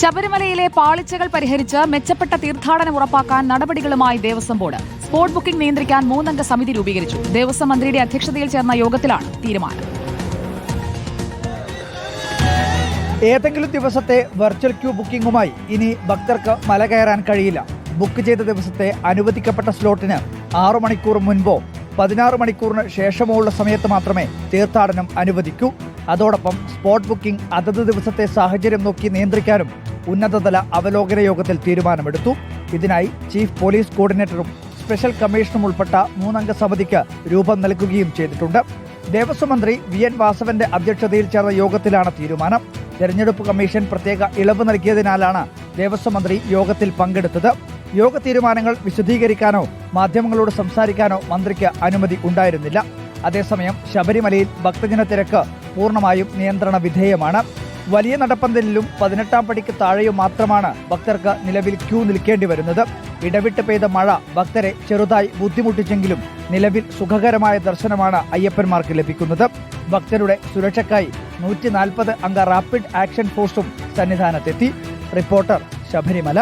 ശബരിമലയിലെ പാളിച്ചകൾ പരിഹരിച്ച് മെച്ചപ്പെട്ട തീർത്ഥാടനം ഉറപ്പാക്കാൻ നടപടികളുമായി ദേവസ്വം ബോർഡ്. സ്പോട്ട് ബുക്കിംഗ് നിയന്ത്രിക്കാൻ മൂന്നംഗ സമിതി രൂപീകരിച്ചു. ദേവസ്വം മന്ത്രിയുടെ അധ്യക്ഷതയിൽ ചേർന്ന യോഗത്തിലാണ് തീരുമാനം. ഏതെങ്കിലും ദിവസത്തെ വെർച്വൽ ക്യൂ ബുക്കിംഗുമായി ഇനി ഭക്തർക്ക് മല കയറാൻ കഴിയില്ല. ബുക്ക് ചെയ്ത ദിവസത്തെ അനുവദിക്കപ്പെട്ട സ്ലോട്ടിന് ആറു മണിക്കൂർ മുൻപോ പതിനാറ് മണിക്കൂറിന് ശേഷമുള്ള സമയത്ത് മാത്രമേ തീർത്ഥാടനം അനുവദിക്കൂ. അതോടൊപ്പം സ്പോട്ട് ബുക്കിംഗ് അതത് ദിവസത്തെ സാഹചര്യം നോക്കി നിയന്ത്രിക്കാനും ഉന്നതതല അവലോകന യോഗത്തിൽ തീരുമാനമെടുത്തു. ഇതിനായി ചീഫ് പോലീസ് കോർഡിനേറ്ററും സ്പെഷ്യൽ കമ്മീഷനും ഉൾപ്പെട്ട മൂന്നംഗ സമിതിക്ക് രൂപം നൽകുകയും ചെയ്തിട്ടുണ്ട്. ദേവസ്വം മന്ത്രി വി എൻ വാസവന്റെ അധ്യക്ഷതയിൽ ചേർന്ന യോഗത്തിലാണ് തീരുമാനം. തെരഞ്ഞെടുപ്പ് കമ്മീഷൻ പ്രത്യേക ഇളവ് നൽകിയതിനാലാണ് ദേവസ്വം മന്ത്രി യോഗത്തിൽ പങ്കെടുത്തത്. യോഗ തീരുമാനങ്ങൾ വിശദീകരിക്കാനോ മാധ്യമങ്ങളോട് സംസാരിക്കാനോ മന്ത്രിക്ക് അനുമതി ഉണ്ടായിരുന്നില്ല. അതേസമയം ശബരിമലയിൽ ഭക്തജന തിരക്ക് പൂർണമായും നിയന്ത്രണ വിധേയമാണ്. വലിയ നടപ്പന്തലിലും പതിനെട്ടാം പടിക്ക് താഴെയും മാത്രമാണ് ഭക്തർക്ക് നിലവിൽ ക്യൂ നിൽക്കേണ്ടി വരുന്നത്. ഇടവിട്ട് പെയ്ത മഴ ഭക്തരെ ചെറുതായി ബുദ്ധിമുട്ടിച്ചെങ്കിലും നിലവിൽ സുഖകരമായ ദർശനമാണ് അയ്യപ്പന്മാർക്ക് ലഭിക്കുന്നത്. ഭക്തരുടെ സുരക്ഷയ്ക്കായി നൂറ്റി നാൽപ്പത് അംഗ റാപ്പിഡ് ആക്ഷൻ ഫോഴ്സും സന്നിധാനത്തെത്തി. റിപ്പോർട്ടർ ശബരിമല.